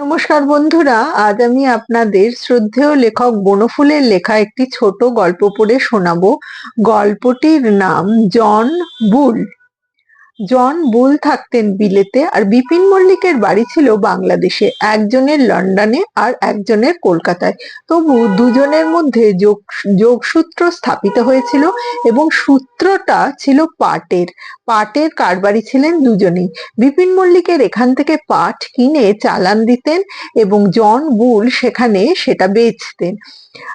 নমস্কার বন্ধুরা, আজ আমি আপনাদের শ্রদ্ধেয় লেখক বনফুলের লেখা একটি ছোট গল্প পড়ে শোনাবো। গল্পটির নাম জন বুল। জন বুল থাকতেন বিলেতে আর বিপিন মল্লিকের বাড়ি ছিল বাংলাদেশে, একজনের লন্ডনে আর একজনের কলকাতায়। তবু দুজনের মধ্যে যোগ, যোগসূত্র স্থাপিত হয়েছিল এবং সূত্রটা ছিল পাটের। পাটের কারবারি ছিলেন দুজনেই। বিপিন মল্লিকের এখান থেকে পাট কিনে চালান দিতেন এবং জন বুল সেখানে সেটা বেচতেন।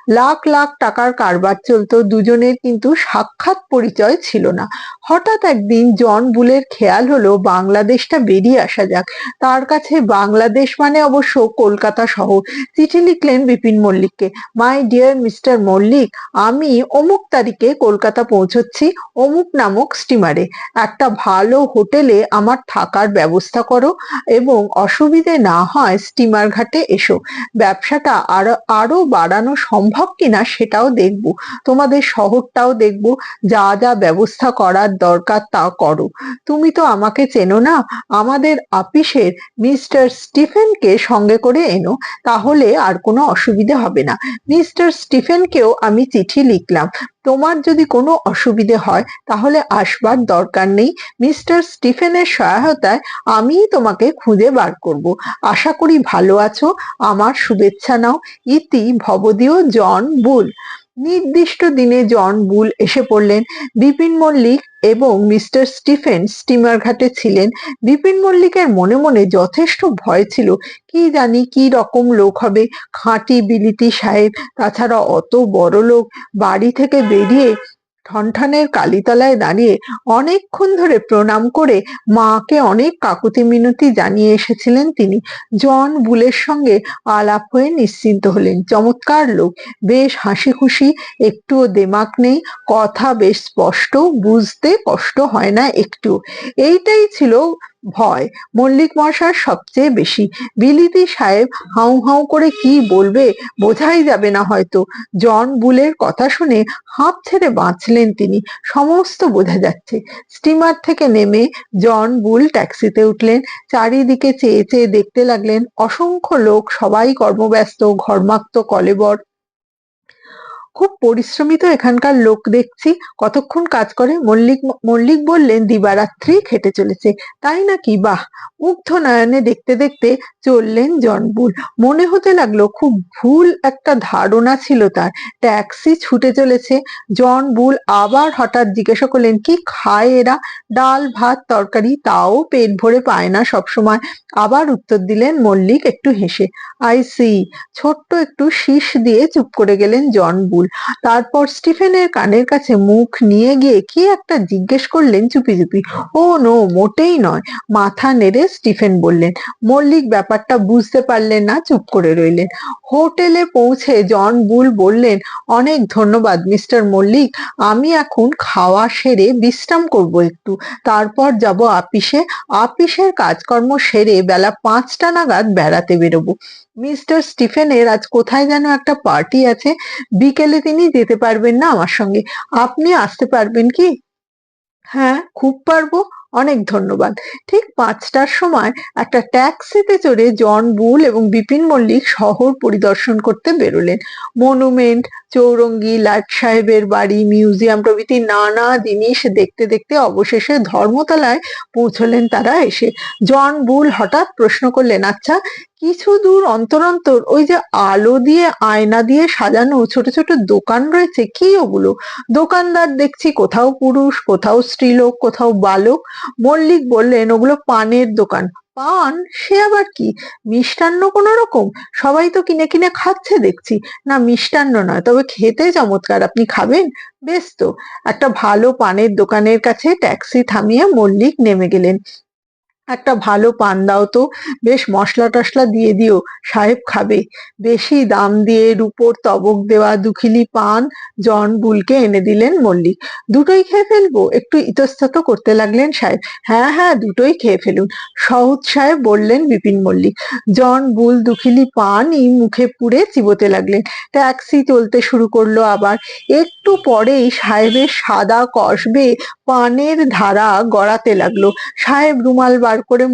লাখ লাখ টাকার কারবার চলতো, দুজনের কিন্তু সাক্ষাৎ পরিচয় ছিল না। হঠাৎ একদিন জন বুলের খেয়াল হলো বাংলাদেশটা বেরিয়ে আসা যাক। তার কাছে বাংলাদেশ মানে অবশ্য কলকাতা শহর। চিঠি লিখলেন বিপিন মল্লিককে, মাই ডিয়ার মিস্টার মল্লিক, আমি অমুক তারিখে কলকাতা পৌঁছচ্ছি, অমুক নামক স্টিমারে। একটা ভালো হোটেলে আমার থাকার ব্যবস্থা করো এবং অসুবিধে না হয় স্টিমার ঘাটে এসো। ব্যবসাটা আরও আরও বাড়ানো সম্ভব কিনা সেটাও দেখব। তোমাদের শহরটাও দেখব। যা যা ব্যবস্থা করার দরকার তা করো। তুমি তো আমাকে চেনো না। আমাদের আপিসের মিস্টার স্টিফেনকে সঙ্গে করে এনো, তাহলে আর কোনো অসুবিধে হবে না। মিস্টার স্টিফেনকেও আমি চিঠি লিখলাম। তোমার যদি কোনো অসুবিধে হয়, তাহলে আসবার দরকার নেই। মিস্টার স্টিফেনের সহায়তায় আমি তোমাকে খুঁজে বার করব। আশা করি ভালো আছো। আমার শুভেচ্ছা নাও। ইতি ভবদীয় জন বুল। নির্দিষ্ট দিনে জন বুল এসে পড়লেন। বিপিন মল্লিক এবং মিস্টার স্টিফেন স্টিমার ঘাটে ছিলেন। বিপিন মল্লিকের মনে মনে যথেষ্ট ভয় ছিল। কি জানি কি রকম লোক হবে। খাঁটি বিলিতি সাহেব, তাছাড়া অত বড় লোক বাড়ি থেকে বেরিয়ে ঠনঠনের কালীতলায় দাঁড়িয়ে অনেকক্ষণ ধরে প্রণাম করে মাকে অনেক কাকুতি মিনতি জানিয়ে এসেছিলেন তিনি। জন বুলের সঙ্গে আলাপ হয়ে নিশ্চিন্ত হলেন। চমৎকার লোক। বেশ হাসি খুশি একটুও দেমাক নেই, কথা বেশ স্পষ্ট, বুঝতে কষ্ট হয় না একটু এইটাই ছিল ভয়। মল্লিক মশার সবচেয়ে বেশি। বিলিতি সাহেব হাউ হাউ করে কি বলবে বোঝাই যাবে না হয়তো। জন বুলের কথা শুনে হাঁপ ছেড়ে বাঁচলেন তিনি। সমস্ত বোঝা যাচ্ছে। স্টিমার থেকে নেমে জন বুল ট্যাক্সিতে উঠলেন। চারিদিকে চেয়ে চেয়ে দেখতে লাগলেন অসংখ্য লোক সবাই কর্মব্যস্ত, ঘর্মাক্ত, কলেবর। খুব পরিশ্রমিত এখানকার লোক দেখছি। কতক্ষণ কাজ করে? মল্লিক মল্লিক বললেন, দিবারাত্রি খেটে চলেছে। তাই নাকি? বাহ! মুগ্ধ নয়নে দেখতে দেখতে চললেন জনবুল। মনে হতে লাগল, খুব ভুল একটা ধারণা ছিল তার। ট্যাক্সি ছুটে চলেছে। জন বুল আবার হঠাৎ জিজ্ঞাসা করলেন, কি খায় এরা? ডাল, ভাত, তরকারি? তাও পেট ভরে পায় না সবসময়। আবার উত্তর দিলেন মল্লিক একটু হেসে, আই সি। ছোট্ট একটু শীষ দিয়ে চুপ করে গেলেন জন বুল তারপর স্টিফেনের কানের কাছে মুখ নিয়ে গিয়ে কি একটা জিজ্ঞেস করলেন চুপি চুপি। ও নো, মোটেই নয়। মাথা নেড়ে স্টিফেন বললেন, মল্লিক ব্যাপারটা বুঝতে পারলেন না, চুপ করে রইলেন। হোটেলে পৌঁছে জন বুল বললেন, অনেক ধন্যবাদ মিস্টার মল্লিক, আমি এখন খাওয়া সেরে বিশ্রাম করব একটু। তারপর যাব আপিসে। আপিসের কাজকর্ম সেরে বেলা পাঁচটা নাগাদ বেড়াতে বেরোবো। মিস্টার স্টিফেনের আজ কোথায় যেন একটা পার্টি আছে। বিকেলে তিনি যেতে পারবেন না আমার সঙ্গে। আপনি আসতে পারবেন কি? হ্যাঁ খুব পারব। অনেক ধন্যবাদ। ঠিক পাঁচটার সময় একটা ট্যাক্সিতে চড়ে জন বুল এবং বিপিন মল্লিক শহর পরিদর্শন করতে বেরোলেন। মনুমেন্ট চৌরঙ্গি, লাট সাহেবের বাড়ি, মিউজিয়াম প্রভৃতি নানা জিনিস দেখতে দেখতে অবশেষে ধর্মতলায় পৌঁছলেন তারা এসে। জন বুল হঠাৎ প্রশ্ন করলেন আচ্ছা কিছু দূর অন্তর অন্তর ওই যে আলো দিয়ে, আয়না দিয়ে সাজানো ছোট ছোট দোকান রয়েছে, কি ওগুলো? দোকানদার দেখছি কোথাও পুরুষ, কোথাও স্ত্রীলোক, কোথাও বালক। মল্লিক বললেন, ওগুলো পানের দোকান। পান? সে আবার কি? মিষ্টান্ন কোনো রকম? সবাই তো কিনে কিনে খাচ্ছে দেখছি। না, মিষ্টান্ন নয়, তবে খেতে চমৎকার। আপনি খাবেন? বেশ তো। একটা ভালো পানের দোকানের কাছে ট্যাক্সি থামিয়ে মল্লিক নেমে গেলেন। একটা ভালো পান দাও তো। বেশ মশলা টশলা দিয়ে দিও, সাহেব খাবে। বেশি দাম দিয়ে রুপোর তবক দেওয়া দুখিলি পান জন বুলকে এনে দিলেন মল্লিক। দুটোই খেয়ে ফেলব? একটু ইতস্তত করতে লাগলেন সাহেব। হ্যাঁ হ্যাঁ দুটোই খেয়ে ফেলুন, সহজ সাহেব বললেন বিপিন মল্লিক। জন বুল দুখিলি পান ই মুখে পুড়ে চিবোতে লাগলেন। ট্যাক্সি চলতে শুরু করল আবার। একটু পরেই সাহেবের সাদা কসবে পানের ধারা গড়াতে লাগল। সাহেব রুমাল বার করে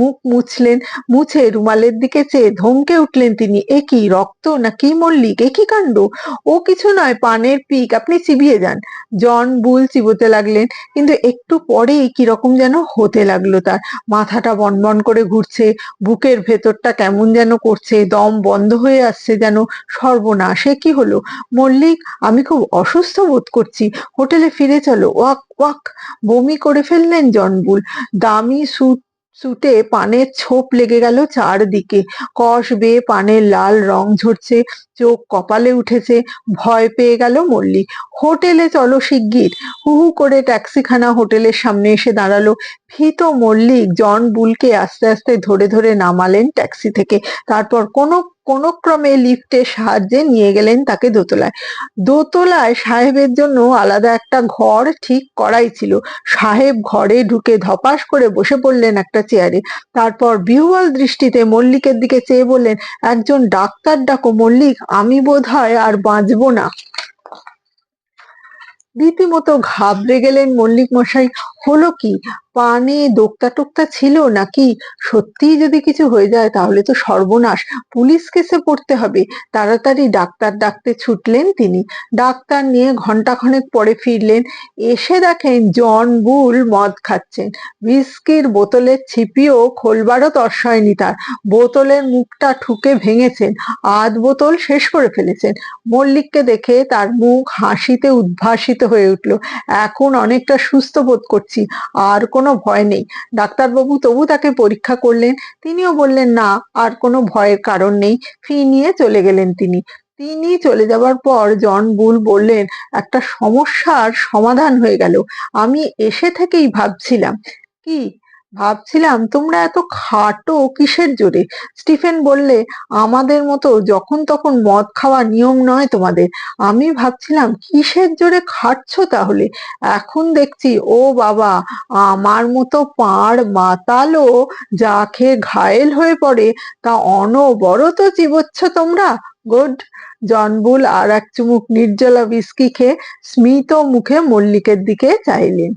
মুখ মুছলেন, মুছে রুমালের দিকে চেয়ে ধমকে উঠলেন তিনি, এ কি রক্ত না কি মল্লিক? এ কি কাণ্ড? ও কিছু নয়, পানের পিক, আপনি চিবিয়ে যান। জন বুল চিবোতে লাগলেন, কিন্তু একটু পরেই কীরকম যেন হতে লাগল তার। মাথাটা বনবন করে ঘুরছে, বুকের ভেতরটা কেমন যেন করছে, দম বন্ধ হয়ে আসছে যেন সর্বনাশে। কি হলো? মল্লিক, আমি খুব অসুস্থ বোধ করছি। হোটেলে ফিরে চলো। ওয়াক ওয়াক, বমি করে ফেললেন জনবুল দামি স্যুট স্যুটে পানের ছোপ লেগে গেল চারদিকে। কষ বেয়ে পানের লাল রং ঝরছে, চোখ কপালে উঠেছে, ভয় পেয়ে গেল মল্লিক। হোটেলে চলো শিগগির। হু হু করে ট্যাক্সিখানা হোটেলের সামনে এসে দাঁড়াল। ভীত মল্লিক জন বুলকে আস্তে আস্তে ধরে ধরে নামালেন ট্যাক্সি থেকে। তারপর কোনো কোনো ক্রমে লিফটের সাহায্যে নিয়ে গেলেন তাকে দোতলায়। দোতলায় সাহেবের জন্য আলাদা একটা ঘর ঠিক করাই ছিল। সাহেব ঘরে ঢুকে ধপাস করে বসে পড়লেন একটা চেয়ারে। তারপর বিহ্বল দৃষ্টিতে মল্লিকের দিকে চেয়ে বললেন, একজন ডাক্তার ডাকো মল্লিক, আমি বোধ হয় আর বাঁচবো না। রীতিমতো ঘাবড়ে গেলেন মল্লিক মশাই। হলো কি? পানে দোক্তা টোক্তা ছিল নাকি? সত্যিই যদি কিছু হয়ে যায় তাহলে তো সর্বনাশ। পুলিশ কেসে পড়তে হবে। তাড়াতাড়ি ডাক্তার ডাকতে ছুটলেন তিনি। ডাক্তার নিয়ে ঘন্টাখানেক পরে ফিরলেন। এসে দেখেন জন বুল মদ খাচ্ছেন। হুইস্কির বোতলের ছিপিও খোলবারও তর্স হয়নি তার। বোতলের মুখটা ঠুকে ভেঙেছেন। আধ বোতল শেষ করে ফেলেছেন। মল্লিককে দেখে তার মুখ হাসিতে উদ্ভাসিত হয়ে উঠল। এখন অনেকটা সুস্থ বোধ করছি। আর কোনো ভয় নেই। ডাক্তারবাবু তবু তাকে পরীক্ষা করলেন। তিনিও বললেন, না, আর কোনো ভয়ের কারণ নেই। ফি নিয়ে চলে গেলেন তিনি। তিনি চলে যাবার পর জন বুল বললেন, একটা সমস্যার সমাধান হয়ে গেল। আমি এসে থেকেই ভাবছিলাম। কি? ভাবছিলাম, তোমরা এত খাটো কিসের জোরে? স্টিফেন বললে, আমাদের মতো যখন তখন মদ খাওয়া নিয়ম নয় তোমাদের। আমি ভাবছিলাম, কিসের জোরে খাটছ তাহলে? এখন দেখছি, ও বাবা, আমার মতো পাড় মাতালো যা খেয়ে ঘায়েল হয়ে পড়ে, তা অনবরত চিবোচ্ছ তোমরা। গুড। জনবুল আর এক চুমুক নির্জলা বিস্কি খেয়ে স্মিত মুখে মল্লিকের দিকে চাইলেন।